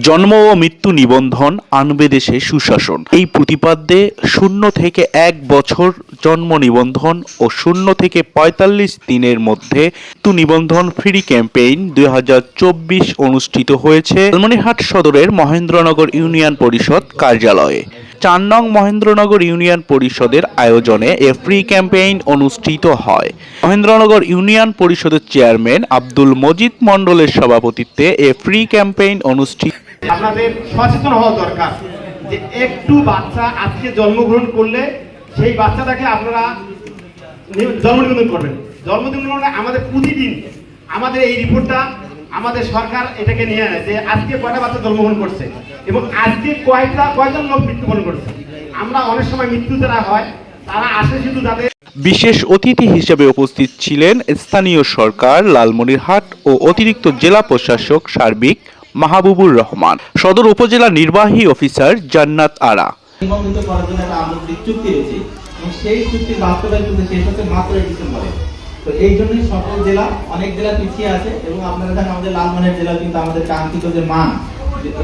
জন্ম ও মৃত্যু নিবন্ধন আনবে দেশে সুশাসন। এই প্রতিপাদ্যে শূন্য থেকে এক বছর জন্ম নিবন্ধন ও শূন্য থেকে পঁয়তাল্লিশ দিনের মধ্যে মৃত্যু নিবন্ধন ফ্রি ক্যাম্পেইন দুই হাজার চব্বিশ অনুষ্ঠিত হয়েছে। লালমনিরহাট সদরের মহেন্দ্রনগর ইউনিয়ন পরিষদ কার্যালয়ে। চার নং মহেন্দ্রনগর ইউনিয়ন পরিষদের আয়োজনে এ ফ্রি ক্যাম্পেইন অনুষ্ঠিত হয়। মহেন্দ্রনগর ইউনিয়ন পরিষদের চেয়ারম্যান আব্দুল মজিদ মণ্ডলের সভাপতিত্বে এ ফ্রি ক্যাম্পেইন অনুষ্ঠিত আপনাদের সচেতন হওয়া দরকার যে একটু বাচ্চা আজকে জন্মগ্রহণ করলে সেই বাচ্চাটাকে আপনারা নি- জন্ম নিবন্ধন করবেন। জন্ম নিবন্ধন আমাদের প্রতিদিন আমাদের এই রিপোর্টটা আমাদের সরকার এটাকে নিয়ে নেয় যে আজকে কয়টা বাচ্চা জন্মগ্রহণ করছে এবং আজকে কয়টা কয়জন লোক মৃত্যুবরণ করছে? আমরা অনেক সময় মৃত্যু যারা হয় তারা আসে শুধু তাদের বিশেষ অতিথি হিসেবে উপস্থিত ছিলেন স্থানীয় সরকার লালমনিরহাট ও অতিরিক্ত জেলা প্রশাসক সার্বিক মাহবুবুর রহমান সদর উপজেলা নির্বাহী অফিসার জান্নাত আরা। নিবন্ধিত করার জন্য একটা আন্তর্জাতিক চুক্তি রয়েছে। সেই চুক্তির বাস্তবায়ন কিন্তু শেষ হচ্ছে মাত্র ডিসেম্বরে। তো এই জন্যই সকল জেলা, অনেক জেলা পিছিয়ে আছে এবং আপনারা দেখেন আমাদের লালমনের জেলা কিন্তু আমাদের কাঙ্ক্ষিত যে মান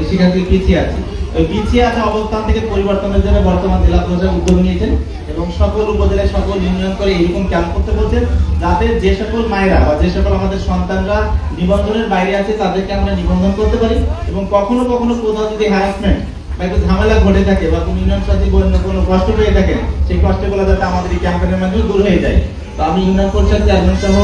সেখান থেকে পিছিয়ে আছে। ওই পিছিয়ে আছে অবস্থান থেকে পরিবর্তনের জন্য বর্তমান জেলা প্রশাসক উদ্যোগ নিয়েছেন এবং সকল উপজেলায় সকল ইউনিয়ন করে এরকম ক্যাম্প করতে বলছেন যাতে যে সকল মায়েরা বা যে সকল আমাদের সন্তানরা নিবন্ধনের বাইরে আছে, তাদেরকে আমরা নিবন্ধন করতে পারি এবং কখনো কখনো কোথাও যদি হ্যারাসমেন্ট একটু ঝামেলা ঘটে থাকে বা কোনো ইউনিয়ন সাথে কোনো কষ্ট পেয়ে থাকে, সেই কষ্টগুলো যাতে আমাদের এই ক্যাম্পেনের মাধ্যমে দূর হয়ে যায়। তো আমি ইউনিয়ন পরিষদ চেয়ারম্যান সহ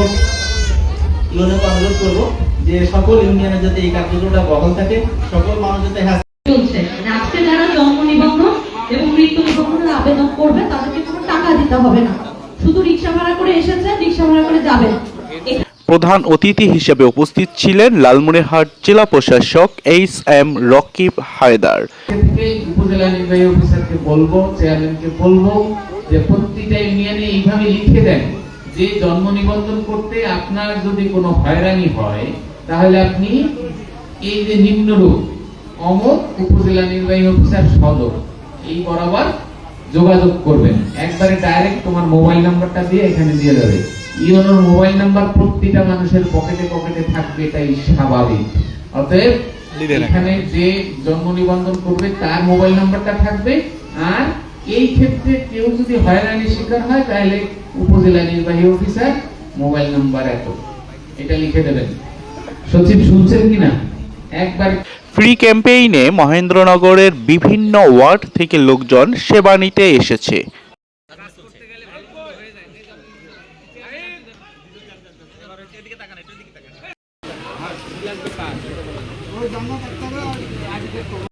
ইউনিয়নকে অনুরোধ করব যে সকল ইউনিয়নে যাতে এই কার্যক্রমটা বহাল থাকে, সকল মানুষ যাতে হ্যাঁ চলছে। মানে আজকে যারা জন্ম নিবন্ধন এবং মৃত্যু নিবন্ধনের আবেদন করবে, তাদেরকে কোনো টাকা দিতে হবে না। শুধু রিক্সা ভাড়া করে এসেছে, রিক্সা ভাড়া করে যাবে। প্রধান অতিথি হিসেবে উপস্থিত ছিলেন লালমনিরহাট জেলা প্রশাসক এইচ এম রকিব হায়দার। উপজেলা নির্বাহী অফিসারকে বলব, চেয়ারম্যানকে বলব যে প্রতিটা ইউনিয়নে এইভাবে লিখে দেন যে জন্ম নিবন্ধন করতে আপনার যদি কোনো হয়রানি হয়, তাহলে আপনি এই যে নিম্নরূপ অমক উপজেলা নির্বাহী অফিসার সদর, এই বরাবর যোগাযোগ করবেন। একবারে ডাইরেক্ট তোমার মোবাইল নাম্বারটা দিয়ে এখানে দিয়ে দেবে। ইউনোর মোবাইল নাম্বার প্রতিটা মানুষের পকেটে পকেটে থাকবে এটাই স্বাভাবিক। অতএব এখানে যে জন্ম নিবন্ধন করবে তার মোবাইল নাম্বারটা থাকবে। আর এই ক্ষেত্রে কেউ যদি হয়রানির শিকার হয় তাহলে উপজেলা নির্বাহী অফিসার মোবাইল নাম্বার এত। এটা লিখে দেবেন। সচিব শুনছেন কিনা? একবার ফ্রি ক্যাম্পেইনে মহেন্দ্রনগরের বিভিন্ন ওয়ার্ড থেকে লোকজন সেবা নিতে এসেছে। ಅನ್ನೋ ಬರ್ತಾರೆ ಅವ್ರಿಗೆ ಅಡಿಗೆ